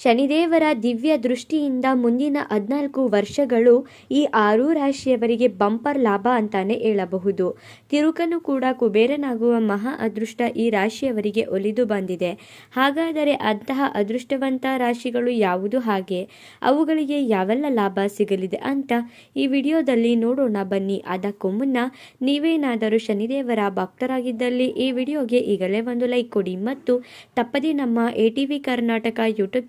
ಶನಿದೇವರ ದಿವ್ಯ ದೃಷ್ಟಿಯಿಂದ ಮುಂದಿನ ಹದಿನಾಲ್ಕು ವರ್ಷಗಳು ಈ ಆರು ರಾಶಿಯವರಿಗೆ ಬಂಪರ್ ಲಾಭ ಅಂತಾನೆ ಹೇಳಬಹುದು. ತಿರುಕನು ಕೂಡ ಕುಬೇರನಾಗುವ ಮಹಾ ಅದೃಷ್ಟ ಈ ರಾಶಿಯವರಿಗೆ ಒಲಿದು ಬಂದಿದೆ. ಹಾಗಾದರೆ ಅಂತಹ ಅದೃಷ್ಟವಂತ ರಾಶಿಗಳು ಯಾವುದು ಹಾಗೆ? ಅವುಗಳಿಗೆ ಯಾವೆಲ್ಲ ಲಾಭ ಸಿಗಲಿದೆ ಅಂತ ಈ ವಿಡಿಯೋದಲ್ಲಿ ನೋಡೋಣ ಬನ್ನಿ. ಅದಕ್ಕೂ ಮುನ್ನ ನೀವೇನಾದರೂ ಶನಿದೇವರ ಭಕ್ತರಾಗಿದ್ದಲ್ಲಿ ಈ ವಿಡಿಯೋಗೆ ಈಗಲೇ ಒಂದು ಲೈಕ್ ಕೊಡಿ ಮತ್ತು ತಪ್ಪದೇ ನಮ್ಮ ಎ ಕರ್ನಾಟಕ ಯೂಟ್ಯೂಬ್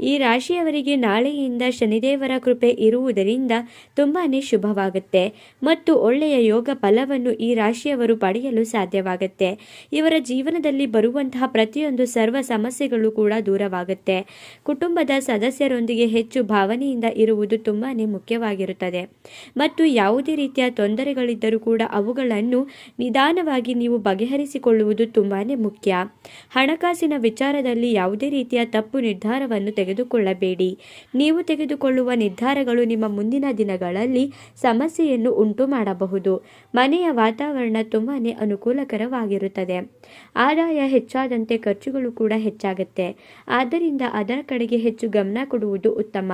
ಈ ರಾಶಿಯವರಿಗೆ ನಾಳೆಯಿಂದ ಶನಿದೇವರ ಕೃಪೆ ಇರುವುದರಿಂದ ತುಂಬಾ ಶುಭವಾಗುತ್ತೆ. ಮತ್ತು ಒಳ್ಳೆಯ ಯೋಗ ಫಲವನ್ನು ಈ ರಾಶಿಯವರು ಪಡೆಯಲು ಸಾಧ್ಯವಾಗುತ್ತೆ. ಇವರ ಜೀವನದಲ್ಲಿ ಬರುವಂತಹ ಪ್ರತಿಯೊಂದು ಸರ್ವ ಸಮಸ್ಯೆಗಳು ಕೂಡ ದೂರವಾಗುತ್ತೆ. ಕುಟುಂಬದ ಸದಸ್ಯರೊಂದಿಗೆ ಹೆಚ್ಚು ಭಾವನೆಯಿಂದ ಇರುವುದು ತುಂಬಾ ಮುಖ್ಯವಾಗಿರುತ್ತದೆ. ಮತ್ತು ಯಾವುದೇ ರೀತಿಯ ತೊಂದರೆಗಳಿದ್ದರೂ ಕೂಡ ಅವುಗಳನ್ನು ನಿಧಾನವಾಗಿ ನೀವು ಬಗೆಹರಿಸಿಕೊಳ್ಳುವುದು ತುಂಬಾ ಮುಖ್ಯ. ಹಣಕಾಸಿನ ವಿಚಾರದಲ್ಲಿ ಯಾವುದೇ ರೀತಿಯ ತಪ್ಪು ನಿರ್ಧಾರವನ್ನು ತೆಗೆದುಕೊಳ್ಳಬೇಡಿ. ನೀವು ತೆಗೆದುಕೊಳ್ಳುವ ನಿರ್ಧಾರಗಳು ನಿಮ್ಮ ಮುಂದಿನ ದಿನಗಳಲ್ಲಿ ಸಮಸ್ಯೆಯನ್ನು ಉಂಟು ಮಾಡಬಹುದು ಮನೆಯ ವಾತಾವರಣ ತುಂಬಾನೇ ಅನುಕೂಲಕರವಾಗಿರುತ್ತದೆ. ಆದಾಯ ಹೆಚ್ಚಾದಂತೆ ಖರ್ಚುಗಳು ಕೂಡ ಹೆಚ್ಚಾಗುತ್ತೆ. ಆದ್ದರಿಂದ ಅದರ ಕಡೆಗೆ ಹೆಚ್ಚು ಗಮನ ಕೊಡುವುದು ಉತ್ತಮ.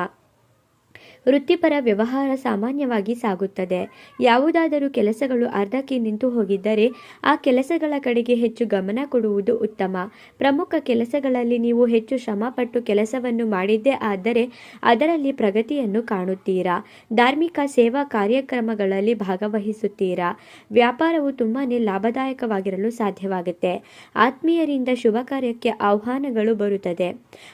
ವೃತ್ತಿಪರ ವ್ಯವಹಾರ ಸಾಮಾನ್ಯವಾಗಿ ಸಾಗುತ್ತದೆ. ಯಾವುದಾದರೂ ಕೆಲಸಗಳು ಅರ್ಧಕ್ಕೆ ನಿಂತು ಹೋಗಿದ್ದರೆ ಆ ಕೆಲಸಗಳ ಕಡೆಗೆ ಹೆಚ್ಚು ಗಮನ ಕೊಡುವುದು ಉತ್ತಮ. ಪ್ರಮುಖ ಕೆಲಸಗಳಲ್ಲಿ ನೀವು ಹೆಚ್ಚು ಶ್ರಮಪಟ್ಟು ಕೆಲಸವನ್ನು ಮಾಡಿದ್ದೇ ಆದರೆ ಅದರಲ್ಲಿ ಪ್ರಗತಿಯನ್ನು ಕಾಣುತ್ತೀರಾ? ಧಾರ್ಮಿಕ ಸೇವಾ ಕಾರ್ಯಕ್ರಮಗಳಲ್ಲಿ ಭಾಗವಹಿಸುತ್ತೀರಾ? ವ್ಯಾಪಾರವು ತುಂಬಾ ಲಾಭದಾಯಕವಾಗಿರಲು ಸಾಧ್ಯವಾಗುತ್ತೆ. ಆತ್ಮೀಯರಿಂದ ಶುಭ ಕಾರ್ಯಕ್ಕೆ ಆಹ್ವಾನಗಳು ಬರುತ್ತದೆ.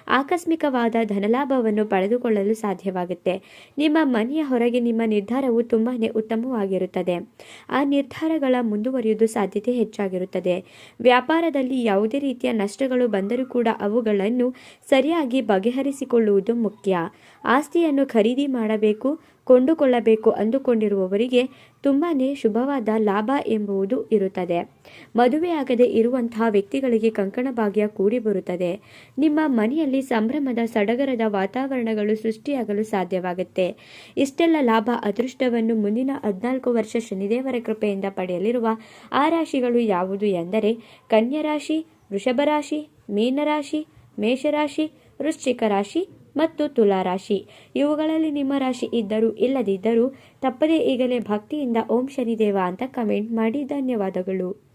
ಆಕಸ್ಮಿಕವಾದ ಧನಲಾಭವನ್ನು ಪಡೆದುಕೊಳ್ಳಲು ಸಾಧ್ಯವಾಗುತ್ತೆ. ನಿಮ್ಮ ಮನೆಯ ಹೊರಗೆ ನಿಮ್ಮ ನಿರ್ಧಾರವು ತುಂಬಾ ಉತ್ತಮವಾಗಿರುತ್ತದೆ. ಆ ನಿರ್ಧಾರಗಳ ಮುಂದುವರಿಯುವುದು ಸಾಧ್ಯತೆ ಹೆಚ್ಚಾಗಿರುತ್ತದೆ. ವ್ಯಾಪಾರದಲ್ಲಿ ಯಾವುದೇ ರೀತಿಯ ನಷ್ಟಗಳು ಬಂದರೂ ಕೂಡ ಅವುಗಳನ್ನು ಸರಿಯಾಗಿ ಬಗೆಹರಿಸಿಕೊಳ್ಳುವುದು ಮುಖ್ಯ. ಆಸ್ತಿಯನ್ನು ಖರೀದಿ ಮಾಡಬೇಕು ಕೊಂಡುಕೊಳ್ಳಬೇಕು ಅಂದುಕೊಂಡಿರುವವರಿಗೆ ತುಂಬಾ ಶುಭವಾದ ಲಾಭ ಎಂಬುವುದು ಇರುತ್ತದೆ. ಮದುವೆಯಾಗದೆ ಇರುವಂತಹ ವ್ಯಕ್ತಿಗಳಿಗೆ ಕಂಕಣ ಭಾಗ್ಯ ಕೂಡಿ ಬರುತ್ತದೆ. ನಿಮ್ಮ ಮನೆಯಲ್ಲಿ ಸಂಭ್ರಮದ ಸಡಗರದ ವಾತಾವರಣಗಳು ಸೃಷ್ಟಿಯಾಗಲು ಸಾಧ್ಯವಾಗುತ್ತೆ. ಇಷ್ಟೆಲ್ಲ ಲಾಭ ಅದೃಷ್ಟವನ್ನು ಮುಂದಿನ ಹದಿನಾಲ್ಕು ವರ್ಷ ಶನಿದೇವರ ಕೃಪೆಯಿಂದ ಪಡೆಯಲಿರುವ ಆ ರಾಶಿಗಳು ಯಾವುದು ಎಂದರೆ ಕನ್ಯಾರಾಶಿ ವೃಷಭ ರಾಶಿ, ಮೀನರಾಶಿ, ಮೇಷರಾಶಿ, ವೃಶ್ಚಿಕ ರಾಶಿ ಮತ್ತು ತುಲಾ ರಾಶಿ. ಇವುಗಳಲ್ಲಿ ನಿಮ್ಮ ರಾಶಿ ಇದ್ದರೂ ಇಲ್ಲದಿದ್ದರೂ ತಪ್ಪದೇ ಈಗಲೇ ಭಕ್ತಿಯಿಂದ ಓಂ ಶನಿದೇವ ಅಂತ ಕಮೆಂಟ್ ಮಾಡಿ ಧನ್ಯವಾದಗಳು.